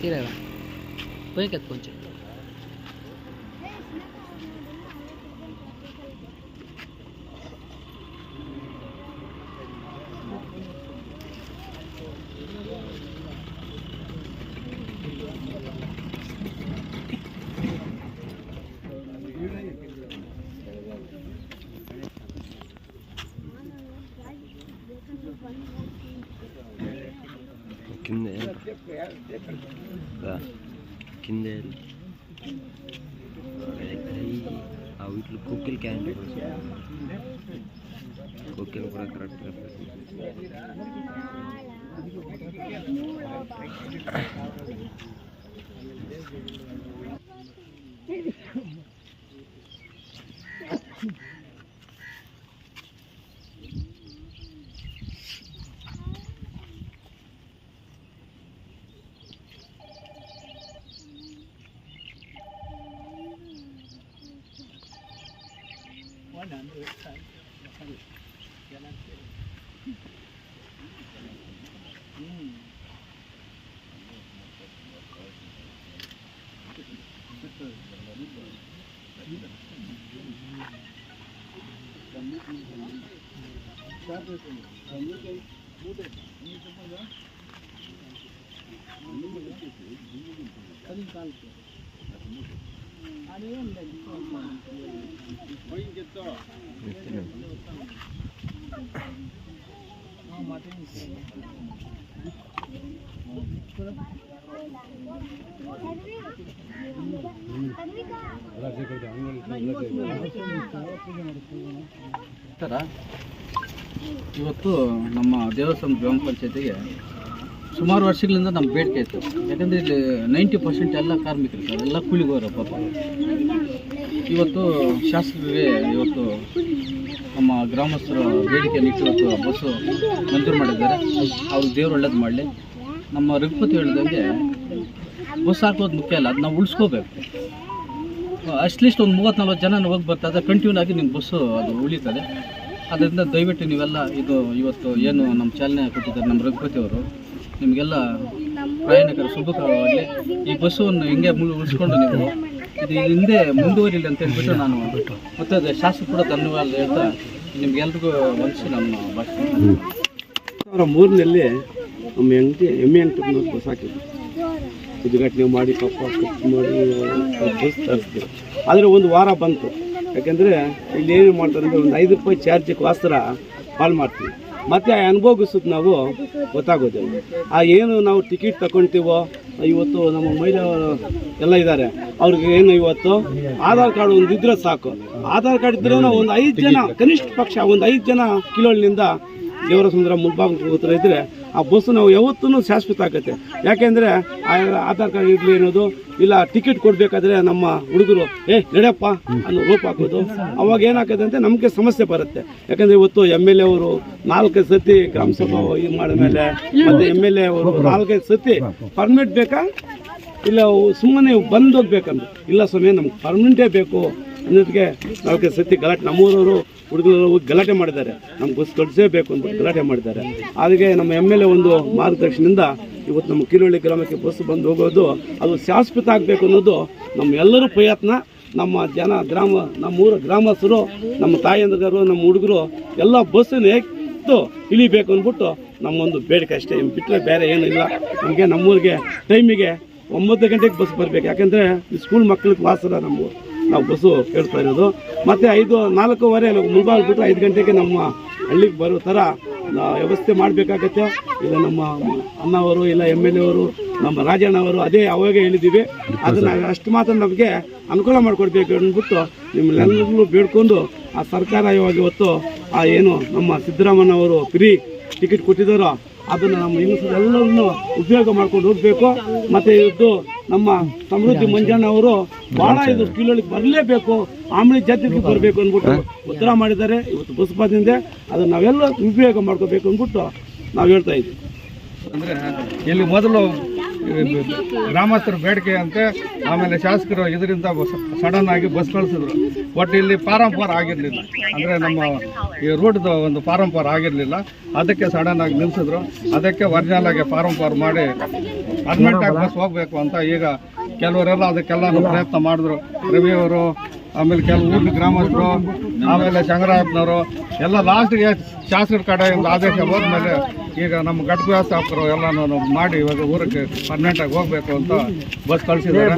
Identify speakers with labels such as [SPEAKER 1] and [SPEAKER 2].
[SPEAKER 1] Tírala. Pueden que ponche.
[SPEAKER 2] కింద కింద ఆ వీటిలో కుక్కలు క్యాంట్ కుక్కలు కూడా కరెక్ట్గా
[SPEAKER 3] Aynen öyle. Sen yaparız. Gelen şey. Hmm. Thank you. ಇವತ್ತು ನಮ್ಮ ದೇವಸ್ಥಾನ ಗ್ರಾಮ ಪಂಚಾಯತಿಗೆ ಸುಮಾರು ವರ್ಷಗಳಿಂದ ನಮ್ಮ ಬೇಡಿಕೆ ಇತ್ತು. ಯಾಕಂದರೆ ಇಲ್ಲಿ ನೈಂಟಿ ಪರ್ಸೆಂಟ್ ಎಲ್ಲ ಕಾರ್ಮಿಕರು ಸರ್, ಎಲ್ಲ ಕೂಲಿಗೋರ ಪಾಪ. ಇವತ್ತು ಶಾಸಕರಿಗೆ ಇವತ್ತು ನಮ್ಮ ಗ್ರಾಮಸ್ಥರ ಬೇಡಿಕೆಯನ್ನು ಇಟ್ಟು ಬಸ್ಸು ಮಂಜೂರು ಮಾಡಿದ್ದಾರೆ. ಅವ್ರು ದೇವ್ರು ಒಳ್ಳೇದು ಮಾಡಲಿ. ನಮ್ಮ ರಘುಪತಿ ಹೇಳಿದಂಗೆ ಬಸ್ ಹಾಕೋದು ಮುಖ್ಯ ಅಲ್ಲ ಅದನ್ನ ಉಳಿಸ್ಕೋಬೇಕು. ಅಟ್ಲೀಸ್ಟ್ ಒಂದು ಮೂವತ್ತು ನಲ್ವತ್ತು ಜನ ಹೋಗಿ ಬರ್ತದೆ ಕಂಟಿನ್ಯೂ ಆಗಿ ನಿಮ್ಮ ಬಸ್ಸು ಅದು ಉಳಿತದೆ. ಅದರಿಂದ ದಯವಿಟ್ಟು ನೀವೆಲ್ಲ ಇದು ಇವತ್ತು ಏನು ನಮ್ಮ ಚಾಲನೆ ಕೊಟ್ಟಿದ್ದಾರೆ ನಮ್ಮ ರಘುಪತಿ ಅವರು ನಿಮಗೆಲ್ಲ ಪ್ರಯಾಣಿಕರು ಶುಭಕರವಾಗಲಿ ಈ ಬಸ್ಸನ್ನು ಹಿಂಗೆ ಉಳಿಸ್ಕೊಂಡು ನೀವು ಇದು ಹಿಂದೆ ಮುಂದುವರಿಲಿ ಅಂತ ಹೇಳ್ಬಿಟ್ಟು ನಾನು ಮತ್ತೆ ಅದು ಶಾಸಕ ಕೂಡ ಧನ್ಯವಾದ ಹೇಳ್ತಾ ನಿಮ್ಗೆಲ್ರಿಗೂ ಮನಸ್ಸು ನಮ್ಮ ಭಾಷೆ.
[SPEAKER 4] ಮೂರನಲ್ಲಿ ನಮ್ಮ ಹೆಂಡತಿ ಎಮ್ಮೆ ಅಂತ ಬಸ್ ಹಾಕಿದ್ರು. ಉದ್ಘಾಟನೆ ಮಾಡಿ ಪಾಪ ಖರ್ಚು ಮಾಡಿ ಬಸ್ ತರಿಸಿದ್ರು. ಆದರೆ ಒಂದು ವಾರ ಬಂತು. ಯಾಕೆಂದರೆ ಇಲ್ಲಿ ಏನು ಮಾಡ್ತಾರೆ ಅಂದರೆ ಒಂದು ಐದು ರೂಪಾಯಿ ಚಾರ್ಜಿಗೋಸ್ಕರ ಕಾಲ್ ಮಾಡ್ತೀವಿ ಮತ್ತು ಅನುಭವಿಸೋದು ನಾವು ಗೊತ್ತಾಗೋದಿಲ್ಲ. ಆ ಏನು ನಾವು ಟಿಕೆಟ್ ತಗೊಳ್ತೀವೋ ಇವತ್ತು ನಮ್ಮ ಮಹಿಳೆಯವರು ಎಲ್ಲ ಇದ್ದಾರೆ. ಅವ್ರಿಗೆ ಏನು ಇವತ್ತು? ಆಧಾರ್ ಕಾರ್ಡ್ ಒಂದು ಇದ್ರೆ ಸಾಕು. ಆಧಾರ್ ಕಾರ್ಡ್ ಇದ್ರೆ ಒಂದು ಐದು ಜನ, ಕನಿಷ್ಠ ಪಕ್ಷ ಒಂದು ಐದು ಜನ ಕಿಲೋಳಿನಿಂದ ದೇವರ ಸುಂದರ ಹತ್ರ ಇದ್ರೆ ಆ ಬಸ್ ನಾವು ಯಾವತ್ತೂ ಶಾಶ್ವತ ಆಗುತ್ತೆ. ಯಾಕೆಂದರೆ ಆಧಾರ್ ಕಾರ್ಡ್ ಇರಲಿ ಅನ್ನೋದು, ಇಲ್ಲ ಟಿಕೆಟ್ ಕೊಡಬೇಕಾದ್ರೆ ನಮ್ಮ ಹುಡುಗರು, ಏ, ನಡೆಯಪ್ಪ, ಅನ್ನೋ ರೂಪ ಹಾಕೋದು. ಅವಾಗ ಏನಾಗುತ್ತೆ ಅಂತ ನಮಗೆ ಸಮಸ್ಯೆ ಬರುತ್ತೆ. ಯಾಕಂದರೆ ಇವತ್ತು ಎಂ ಎಲ್ ಎ ಅವರು ನಾಲ್ಕೈದು ಸತಿ ಗ್ರಾಮ ಸಭಾ ಇದು ಮಾಡಿದ ಮೇಲೆ, ಮತ್ತು ಎಂ ಎಲ್ ಎ ಅವರು ನಾಲ್ಕೈದು ಸತಿ ಪರ್ಮಿಟ್ ಬೇಕಾ? ಇಲ್ಲ, ಸುಮ್ಮನೆ ಬಂದು ಹೋಗ್ಬೇಕಂದ್ರೆ. ಇಲ್ಲ ಸ್ವಾಮಿ, ನಮ್ಗೆ ಪರ್ಮನೆಂಟೇ ಬೇಕು. ಅನ್ನೋದಕ್ಕೆ ನಾಲ್ಕು ಸತಿ ಗಲಾಟೆ, ನಮ್ಮೂರವರು ಹುಡುಗರು ಹೋಗಿ ಗಲಾಟೆ ಮಾಡಿದ್ದಾರೆ. ನಮ್ಗೆ ಬಸ್ ಕಳಿಸೇಬೇಕು ಅಂತ ಗಲಾಟೆ ಮಾಡಿದ್ದಾರೆ. ಅದಕ್ಕೆ ನಮ್ಮ ಎಂ ಎಲ್ ಎ ಒಂದು ಮಾರ್ಗದರ್ಶನದಿಂದ ಇವತ್ತು ನಮ್ಮ ಕಿರುಳ್ಳಿ ಗ್ರಾಮಕ್ಕೆ ಬಸ್ ಬಂದು ಹೋಗೋದು, ಅದು ಶಾಶ್ವತ ಆಗಬೇಕು ಅನ್ನೋದು ನಮ್ಮೆಲ್ಲರೂ ಪ್ರಯತ್ನ. ನಮ್ಮ ಜನ ಗ್ರಾಮ, ನಮ್ಮೂರ ಗ್ರಾಮಸ್ಥರು, ನಮ್ಮ ತಾಯಂದಿರು ನಮ್ಮ ಹುಡುಗರು ಎಲ್ಲ ಬಸ್ಸನ್ನು ಎತ್ತು ಇಳಿಬೇಕು ಅಂದ್ಬಿಟ್ಟು ನಮ್ಮೊಂದು ಬೇಡಿಕೆ ಅಷ್ಟೇ. ಬಿಟ್ಟರೆ ಬೇರೆ ಏನೂ ಇಲ್ಲ. ನಮಗೆ ನಮ್ಮೂರಿಗೆ, ಟೈಮಿಗೆ ಒಂಬತ್ತು ಗಂಟೆಗೆ ಬಸ್ ಬರಬೇಕು. ಯಾಕೆಂದರೆ ಸ್ಕೂಲ್ ಮಕ್ಕಳಿಗೆ ವಾಸರ ನಮ್ಮ ನಾವು ಬಸ್ಸು ಕೇಳ್ತಾ ಇರೋದು. ಮತ್ತು ಐದು ನಾಲ್ಕೂವರೆ ಮುಂಬಾಗ್ ಬಿಟ್ಟರೆ ಐದು ಗಂಟೆಗೆ ನಮ್ಮ ಹಳ್ಳಿಗೆ ಬರೋ ಥರ ವ್ಯವಸ್ಥೆ ಮಾಡಬೇಕಾಗತ್ತೆ. ಇಲ್ಲ ನಮ್ಮ ಅಣ್ಣವರು ಇಲ್ಲ ಎಂ ಎಲ್ ಎ ಅವರು ನಮ್ಮ ರಾಜಣ್ಣವರು ಅದೇ ಅವಾಗ ಹೇಳಿದ್ದೀವಿ. ಅದನ್ನು ಅಷ್ಟು ಮಾತ್ರ ನಮಗೆ ಅನುಕೂಲ ಮಾಡಿಕೊಡ್ಬೇಕು ಅಂದ್ಬಿಟ್ಟು ನಿಮ್ಮನ್ನೆಲ್ಲರೂ ಬೇಡ್ಕೊಂಡು ಆ ಸರ್ಕಾರ ಇವಾಗ ಇವತ್ತು ಆ ಏನು ನಮ್ಮ ಸಿದ್ದರಾಮಣ್ಣವರು ಫ್ರೀ ಟಿಕೆಟ್ ಕೊಟ್ಟಿದ್ದಾರೋ ಅದನ್ನು ನಮ್ಮ ಹೆಂಗಸರೆಲ್ಲರನ್ನು ಉಪಯೋಗ ಮಾಡ್ಕೊಂಡು ಹೋಗಬೇಕು. ಮತ್ತು ಇದು ನಮ್ಮ ಸಮೃದ್ಧಿ ಮಂಜಣ್ಣ ಅವರು ಭಾಳ ಇದು ಸ್ಕೀಲೊಳಗೆ ಬರಲೇಬೇಕು. ಆಮೇಲೆ ಜಾತಿಗೆ ಬರಬೇಕು ಅಂದ್ಬಿಟ್ಟು ಉತ್ತರ ಮಾಡಿದ್ದಾರೆ. ಇವತ್ತು ಬಸ್ ಬಂದಿದೆ ಅದನ್ನು ನಾವೆಲ್ಲ ಉಪಯೋಗ ಮಾಡ್ಕೋಬೇಕು ಅಂದ್ಬಿಟ್ಟು ನಾವು ಹೇಳ್ತಾ ಇದ್ದೀವಿ.
[SPEAKER 3] ಅಂದರೆ ಇಲ್ಲಿ ಮೊದಲು
[SPEAKER 5] ಗ್ರಾಮಸ್ಥರ ಬೇಡಿಕೆ ಅಂತೆ, ಆಮೇಲೆ ಶಾಸಕರು ಇದರಿಂದ ಸಡನ್ ಆಗಿ ಬಸ್ ಕಳಿಸಿದ್ರು. ಒಟ್ಟು ಇಲ್ಲಿ ಪಾರಂಪರ ಆಗಿರಲಿಲ್ಲ. ಅಂದರೆ ನಮ್ಮ ಈ ರೂಟ್ದು ಒಂದು ಪಾರಂಪರ ಆಗಿರಲಿಲ್ಲ. ಅದಕ್ಕೆ ಸಡನ್ ಆಗಿ ನಿಲ್ಲಿಸಿದ್ರು ಅದಕ್ಕೆ ಒರಿಜಿನಲ್ ಆಗಿ ಪಾರಂಪರ ಮಾಡಿ ಪರ್ಮನೆಂಟ್ ಆಗಿ ಬಸ್ ಹೋಗಬೇಕು ಅಂತ ಈಗ ಕೆಲವರೆಲ್ಲ ಅದಕ್ಕೆಲ್ಲ ಪ್ರಯತ್ನ ಮಾಡಿದ್ರು. ರವಿ ಅವರು, ಆಮೇಲೆ ಕೆಲವು ಊರಿನ ಗ್ರಾಮಸ್ಥರು, ಆಮೇಲೆ ಚಂಗರಾಯಪ್ಪನವರು ಎಲ್ಲ ಲಾಸ್ಟ್ಗೆ ಶಾಸಕರ ಕಡೆಯಿಂದ ಆದೇಶ ಹೋದ್ಮೇಲೆ ಈಗ ನಮ್ಮ ಘಟಕ ವ್ಯವಸ್ಥಾಪಕರು ಎಲ್ಲ ಮಾಡಿ ಇವಾಗ ಊರಕ್ಕೆ ಪರ್ಮನೆಂಟ್ ಆಗಿ ಹೋಗ್ಬೇಕು ಅಂತ ಬಸ್ ಕಳಿಸಿದ್ದಾರೆ.